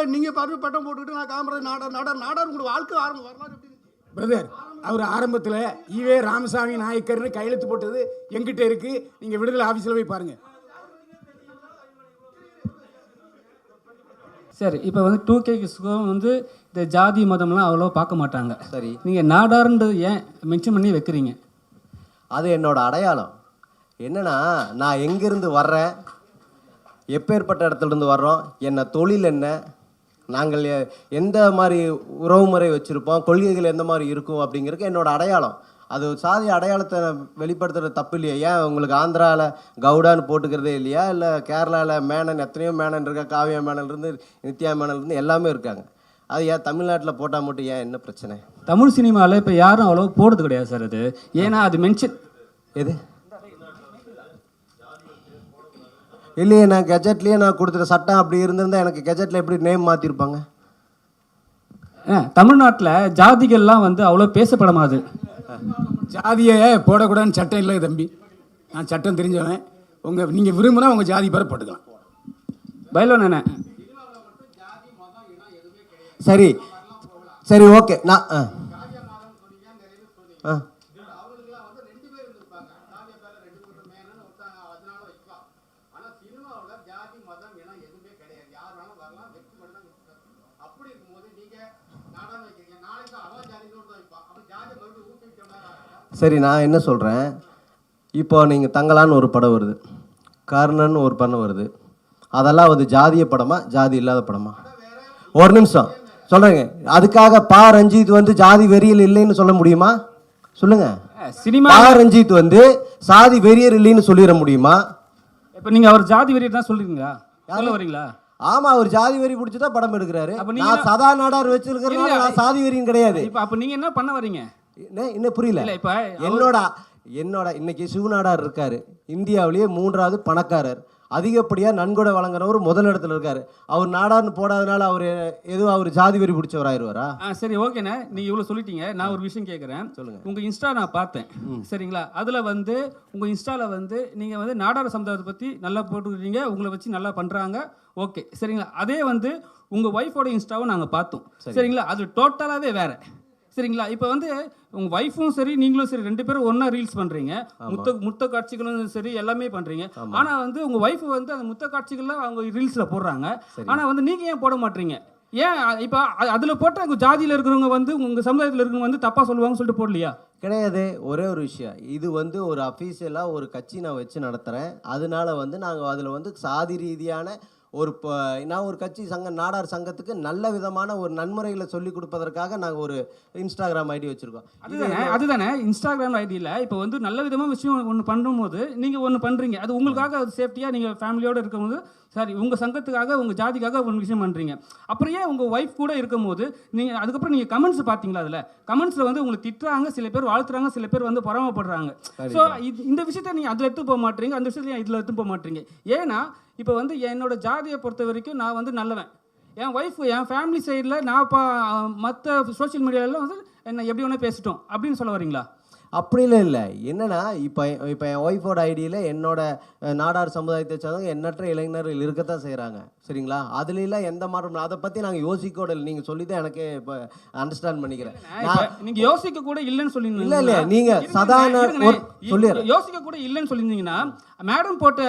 உள்ள நீங்கள் பாரு பட்டம் போட்டுக்கிட்டு நான் காமராஜ் நாடார் நாடார் நாடார் உங்களுக்கு வாழ்க்கை ஆரம்பம் வரலாறு? பிரதர் அவர் ஆரம்பத்தில் ஈவே ராமசாமி நாயக்கர்னு கையெழுத்து போட்டது எங்கிட்ட இருக்கு. நீங்க விடுதலை ஆஃபீஸில் போய் பாருங்க. சரி இப்போ வந்து டூ கேஸ்க்கும் வந்து இந்த ஜாதி மதம்லாம் அவ்வளோ பார்க்க மாட்டாங்க. சரி. நீங்கள் நாடார்ன்றது ஏன் மென்ஷன் பண்ணி வைக்கிறீங்க? அது என்னோட அடையாளம். என்னன்னா நான் எங்கேருந்து வர்றேன் எப்பேற்பட்ட இடத்துல இருந்து வர்றோம் என்ன தொழில் என்ன நாங்கள் எந்த மாதிரி உறவுமுறை வச்சுருப்போம் கொள்கைகள் எந்த மாதிரி இருக்கும் அப்படிங்கிறதுக்கு என்னோட அடையாளம். அது சாதி அடையாளத்தை வெளிப்படுத்துறது தப்பு இல்லையா? ஏன் உங்களுக்கு ஆந்திராவில் கவுடான்னு போட்டுக்கிறதே இல்லையா? இல்லை கேரளாவில் மேனன் எத்தனையோ மேனன் இருக்கா காவியா மேனன் இருந்து நித்யா மேனன் இருந்து எல்லாமே இருக்காங்க. அது ஏன் தமிழ்நாட்டில் போட்டால் மட்டும் ஏன் என்ன பிரச்சனை? தமிழ் சினிமாவில் இப்போ யாரும் அவ்வளோ போடுறது கிடையாது சார் அது. ஏன்னா அது மென்ஷன் எது? இல்லையே நான் கெஜெட்லேயே நான் கொடுத்துட்ட சட்டம் அப்படி இருந்திருந்தா எனக்கு கெஜெட்டில் எப்படி நேம் மாற்றிருப்பாங்க தமிழ்நாட்டில் ஜாதிகள்லாம் வந்து அவ்வளோ பேசப்படமாது. ஜாதியை போடக்கூடாதுன்னு சட்டம் இல்லை தம்பி. நான் சட்டம் தெரிஞ்சவன். உங்க நீங்க விரும்பினா உங்க ஜாதி பேரை போட்டுக்கலாம். பயிலோ நானே. சரி. சரி ஓகே. நான் ஆ. ஆ. சரி நான் என்ன சொல்கிறேன் இப்போ நீங்கள் தங்கலான்னு ஒரு படம் வருது. கர்ணன் ஒரு படம் வருது. அதெல்லாம் வந்து ஜாதிய படமா ஜாதி இல்லாத படமா? ஒரு நிமிஷம். சொல்கிறேங்க அதுக்காக பா ரஞ்சித் வந்து ஜாதி வெறியல் இல்லைன்னு சொல்ல முடியுமா? சொல்லுங்க. சினிமா பா ரஞ்சித் வந்து சாதி வெறியர் இல்லைன்னு சொல்லிட முடியுமா? இப்போ நீங்கள் அவர் ஜாதி வெறியை தான் சொல்றீங்களா? சொல்ல வரீங்களா? ஆமா அவர் ஜாதி வெறி பிடிச்சி தான் படம் எடுக்கிறாரு. நான் சதா நாடார் வச்சிருக்கிறதுனால. நான் சாதி வெறியும் கிடையாது. இப்போ அப்போ நீங்கள் என்ன பண்ண வரீங்க? இன்னும் புரியல? இப்போ என்னோட என்னோட இன்னைக்கு சிவநாடார் இருக்காரு. இந்தியாவிலேயே மூன்றாவது பணக்காரர். அதிகப்படியாக நன்கொடை வழங்குறவர் முதல் இடத்துல இருக்காரு. அவர் நாடார்னு போடாதனால அவர் எதுவும் அவர் ஜாதி வெறி பிடிச்சவராயிருவாரா? சரி ஓகேண்ணே நீங்க இவ்வளோ சொல்லிட்டீங்க. நான் ஒரு விஷயம் கேட்குறேன் சொல்லுங்க. உங்க இன்ஸ்டா நான் பார்த்தேன். சரிங்களா? அதுல வந்து உங்க இன்ஸ்டால வந்து நீங்க வந்து நாடார சமுதாயத்தை பத்தி நல்லா போட்டுக்கிறீங்க. உங்களை வச்சு நல்லா பண்றாங்க. ஓகே சரிங்களா? அதே வந்து உங்க ஒய்ஃபோட இன்ஸ்டாவை நாங்க பார்த்தோம். சரிங்களா? அது டோட்டலாவே வேற. சரிங்களா? இப்போ வந்து உங்க ஒய்ஃபும் சரி நீங்களும் சரி ரெண்டு பேரும் ஒண்ணா ரீல்ஸ் பண்றீங்க. முத்த முத்த காட்சிகளும் சரி எல்லாமே பண்றீங்க. ஆனா வந்து உங்க ஒய்ஃப் வந்து அந்த முத்த காட்சிகள்ல அவங்க ரீல்ஸ்ல போடுறாங்க. ஆனா வந்து நீங்க ஏன் போட மாட்டீங்க? ஏன் இப்போ அதுல போட்ட உங்க ஜாதியில இருக்கிறவங்க வந்து உங்க சமுதாயத்துல இருக்கிறவங்க வந்து தப்பா சொல்லுவாங்கன்னு சொல்லிட்டு போடலையா? கிடையாது. ஒரே ஒரு விஷயம். இது வந்து ஒரு அஃபீஷியலாக ஒரு கட்சி நான் வச்சு நடத்துகிறேன் அதனால வந்து நாங்கள் அதில் வந்து சாதி ரீதியான ஒரு ப- நான் ஒரு கட்சி சங்க நாடார் சங்கத்துக்கு நல்ல விதமான ஒரு நன்முறைகளை சொல்லி கொடுப்பதற்காக நாங்கள் ஒரு இன்ஸ்டாகிராம் ஐடி வச்சுருக்கோம். அதுதானே அதுதானே இன்ஸ்டாகிராம் ஐடியில் இப்போ வந்து நல்ல விதமாக விஷயம் ஒன்று பண்ணும்போது நீங்கள் ஒன்று பண்ணுறீங்க அது உங்களுக்காக அது சேஃப்டியாக நீங்கள் ஃபேமிலியோடு இருக்கும்போது சரி உங்கள் சங்கத்துக்காக உங்கள் ஜாதிக்காக ஒரு விஷயம் பண்ணுறீங்க அப்புறம் ஏன் உங்கள் ஒய்ஃப் கூட இருக்கும்போது நீங்கள் அதுக்கப்புறம் நீங்கள் கமெண்ட்ஸ் பார்த்தீங்களா அதில்? கமெண்ட்ஸில் வந்து உங்களை திட்டுறாங்க சில பேர் வாழ்த்துறாங்க சில பேர் வந்து பொறாமப்படுறாங்க. ஸோ இந்த விஷயத்தை நீங்கள் அதில் எடுத்து போக மாட்டீங்க அந்த விஷயத்தை இதில் எடுத்து போக மாட்டீங்க? ஏன்னா இப்போ வந்து என்னோட ஜாதியை பொறுத்த வரைக்கும் நான் வந்து நல்லவன். என் ஒய்ஃப் என் ஃபேமிலி சைடில் நான் இப்போ மற்ற சோஷியல் மீடியாவில் வந்து என்ன எப்படி வேணால் பேசிட்டோம் அப்படின்னு சொல்ல வரீங்களா? அப்படிலாம் இல்லை. என்னன்னா இப்போ இப்போ என் ஒய்ஃபோட ஐடியில் என்னோட நாடார் சமுதாயத்தை சேர்ந்தவங்க எண்ணற்ற இளைஞர்கள் இருக்கத்தான் செய்கிறாங்க சரிங்களா? அதுலலாம் எந்த மாற்றம் அதை பற்றி நாங்கள் யோசிக்கோட இல்லை. நீங்கள் சொல்லி தான் எனக்கே இப்போ அண்டர்ஸ்டாண்ட் பண்ணிக்கிறேன். இப்ப நீங்க யோசிக்க கூட இல்லைன்னு சொல்லிருந்தீங்க இல்ல, இல்ல, நீங்க சாதாரண சொல்லிடுறேன். யோசிக்க கூட இல்லைன்னு சொல்லியிருந்தீங்கன்னா மேடம் போட்ட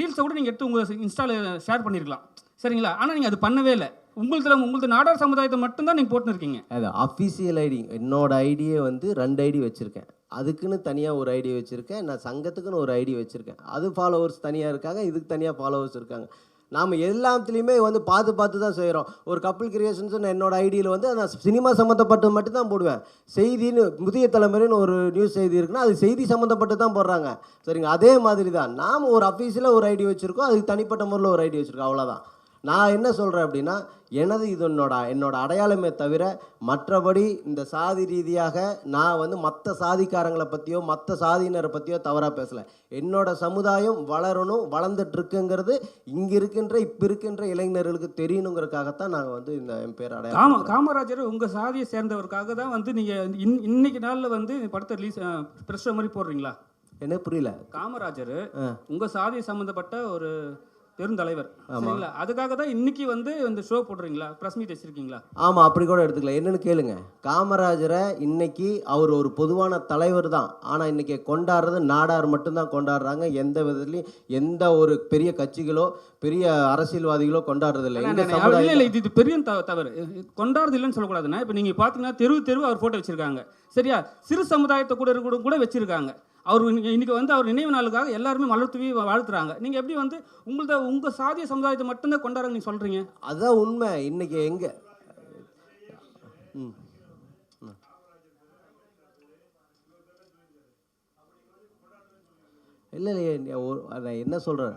ரீல்ஸை கூட நீங்க எடுத்து உங்க இன்ஸ்டால ஷேர் பண்ணிருக்கலாம். சரிங்களா? ஆனா நீங்க அது பண்ணவே இல்லை. உங்களதுல உங்களது நாடார் சமுதாயத்தை மட்டும்தான் நீங்க போட்டுன்னு இருக்கீங்க. அது அஃபிஷியல் ஐடி என்னோட ஐடியை வந்து ரெண்டு ஐடி வச்சுருக்கேன். அதுக்குன்னு தனியாக ஒரு ஐடி வச்சுருக்கேன். நான் சங்கத்துக்குன்னு ஒரு ஐடி வச்சுருக்கேன். அது ஃபாலோவர்ஸ் தனியாக இருக்காங்க. இதுக்கு தனியாக ஃபாலோவர்ஸ் இருக்காங்க. நாம் எல்லாத்துலேயுமே வந்து பார்த்து பார்த்து தான் செய்கிறோம் ஒரு கப்புள் கிரியேஷன்ஸ் என்னோடய ஐடியில் வந்து நான் சினிமா சம்மந்தப்பட்டது மட்டும் தான் போடுவேன். செய்தின்னு முதிய தலைமுறைன்னு ஒரு நியூஸ் செய்தி இருக்குன்னா அது செய்தி சம்மந்தப்பட்டு தான் போடுறாங்க. சரிங்க அதே மாதிரி தான் நாம் ஒரு அஃபீஸில் ஒரு ஐடி வச்சுருக்கோம். அதுக்கு தனிப்பட்ட முறையில் ஒரு ஐடி வச்சுருக்கோம். அவ்வளோதான் நான் என்ன சொல்கிறேன் அப்படின்னா எனது இது என்னோட என்னோட அடையாளமே தவிர மற்றபடி இந்த சாதி ரீதியாக நான் வந்து மற்ற சாதிக்காரங்களை பற்றியோ மற்ற சாதியினரை பற்றியோ தவறாக பேசலை. என்னோட சமுதாயம் வளரணும் வளர்ந்துட்டு இருக்குங்கிறது இங்கே இருக்கின்ற இப்போ இருக்கின்ற இளைஞர்களுக்கு தெரியணுங்கிறதுக்காகத்தான் நாங்கள் வந்து இந்த என் பேர் அடையாளம் காமராஜர் உங்க சாதியை சேர்ந்தவருக்காக தான் வந்து நீங்க இன்- இன்னைக்கு நாள்ல வந்து படத்தை ரிலீஸ் பிரஸ் மாதிரி போடுறீங்களா? என்ன புரியல. காமராஜர் ஆ. உங்க சாதியை சம்பந்தப்பட்ட ஒரு பெருந்தலைவர். சரிங்களா? அதுக்காக தான் இன்னைக்கு வந்து இந்த ஷோ போடுறீங்களா ப்ரெஸ் மீட் வச்சிருக்கீங்களா? ஆமாம் அப்படி கூட எடுத்துக்கலாம் என்னன்னு கேளுங்க. காமராஜரை இன்னைக்கு அவர் ஒரு பொதுவான தலைவர் தான். ஆனால் இன்னைக்கு கொண்டாடுறது நாடார் மட்டும்தான் கொண்டாடுறாங்க. எந்த விதத்துலையும் எந்த ஒரு பெரிய கட்சிகளோ பெரிய அரசியல்வாதிகளோ கொண்டாடுறது இல்லை இல்ல இது பெரிய தவ- தவறு. கொண்டாடுறது இல்லைன்னு சொல்லக்கூடாதுண்ணா இப்போ நீங்க பாத்தீங்கன்னா தெரு தெரு அவர் போட்டோ வச்சிருக்காங்க. சரியா? சிறு சமுதாயத்தை கூட இருக்க கூட வச்சிருக்காங்க. அவர் இன்னைக்கு வந்து அவர் நினைவு நாளுக்காக எல்லாருமே மலர்த்துவி வாழ்த்துறாங்க. நீங்கள் எப்படி வந்து உங்களத உங்கள் சாதிய சமுதாயத்தை மட்டும்தான் கொண்டாடுறாங்க நீங்கள் சொல்கிறீங்க அதுதான் உண்மை. இன்னைக்கு எங்கே? ம். இல்லை இல்லையே ஒரு- நான் என்ன சொல்கிறேன்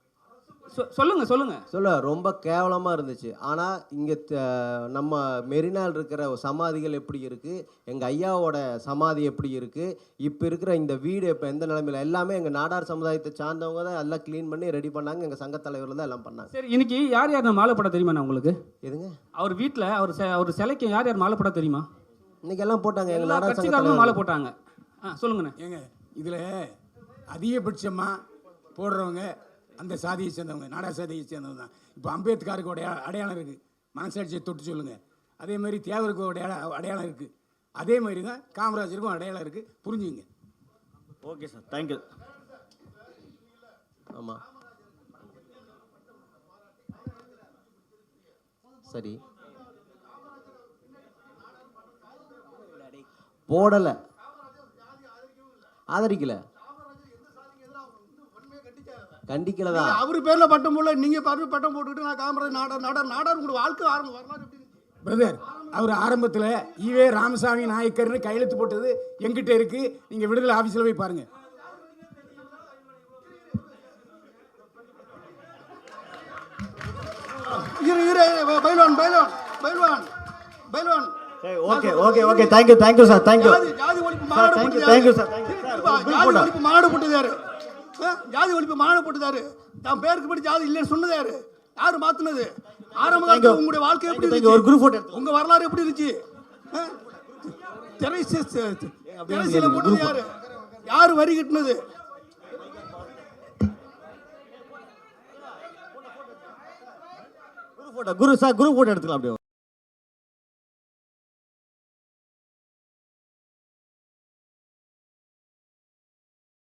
சொல்லுங்க சொல்லுங்க. சொல்ல ரொம்ப கேவலமாக இருந்துச்சு. ஆனால் இங்கே நம்ம மெரினால் இருக்கிற சமாதிகள் எப்படி இருக்குது எங்கள் ஐயாவோட சமாதி எப்படி இருக்குது இப்போ இருக்கிற இந்த வீடு இப்போ எந்த நிலைமையில்? எல்லாமே எங்கள் நாடார் சமுதாயத்தை சார்ந்தவங்க தான் எல்லாம் க்ளீன் பண்ணி ரெடி பண்ணாங்க. எங்கள் சங்கத் தலைவர்கள் தான் எல்லாம் பண்ணாங்க. சரி இன்னைக்கு யார் யார் மாலை போட தெரியுமா நான் உங்களுக்கு? எதுங்க? அவர் வீட்ல அவர் செ- அவர் சிலைக்கு யார் யார் மாலை போட தெரியுமா? இன்னைக்கு எல்லாம் போட்டாங்க எங்கள் நாடார் சங்க கட்சிக்காரங்களும் மாலை போட்டாங்க. ஆ சொல்லுங்கண்ணே. ஏங்க இதில் அதிகபட்சமாக போடுறவங்க அந்த சாதியை சேர்ந்தவங்க நாடா சாதியை சேர்ந்தவங்க தான். இப்போ அம்பேத்கருக்கு உடைய அடையாளம் இருக்குது மனசாட்சியை தொட்டு சொல்லுங்கள் அதே மாதிரி தேவருக்கு ஒரு அடையாளம் இருக்குது அதே மாதிரி தான் காமராஜருக்கும் அடையாளம் இருக்குது புரிஞ்சுங்க. Okay sir. தேங்க்யூ ஆமாம் சரி. போடலை. ஆதரிக்கலை. கண்டிக்கல தான் அவரு பேர்ல பட்டம் போடல நீங்க பாரு பட்டம் போட்டுக்கிட்டு நான் காமராஜ் நாடார் நாடார் நாடார் உங்களுடைய வாழ்க்கை ஆரம்பம் வரலாறு? பிரதர் அவர் ஆரம்பத்தில் ஈவே ராமசாமி நாயக்கர்னு கையெழுத்து போட்டது எங்கிட்ட இருக்குது நீங்கள் விடுதலை ஆஃபீஸில் போய் பாருங்கள் இரு இரு பைல்வான் பைல்வான் பைல்வான் பைல்வான் okay okay okay thank you thank you sir thank you ஜாதி ஒழிப்பு மாநாடு thank ஜாதி போட்டா. ஒழிப்பு மாநாடு போட்டது யாரு ஆ? ஜாதி ஒழிப்பு மாநாடு போட்டது யாரு தான் பேருக்கு படி ஜாதி இல்லைன்னு சொன்னது யாரு மாத்துனது ஆரம்ப. காலத்துல உங்களுடைய வாழ்க்கை எப்படி. ஒரு இருந்துச்சு group photo எடுத்துக்கலாம். உங்க வரலாறு எப்படி இருந்துச்சு திரைசீலை போட்டது யாரு யாரு வரி கட்டினது குரு போட்டோ குரு சார் குரு போட்டோ எடுத்துக்கலாம் அப்படியே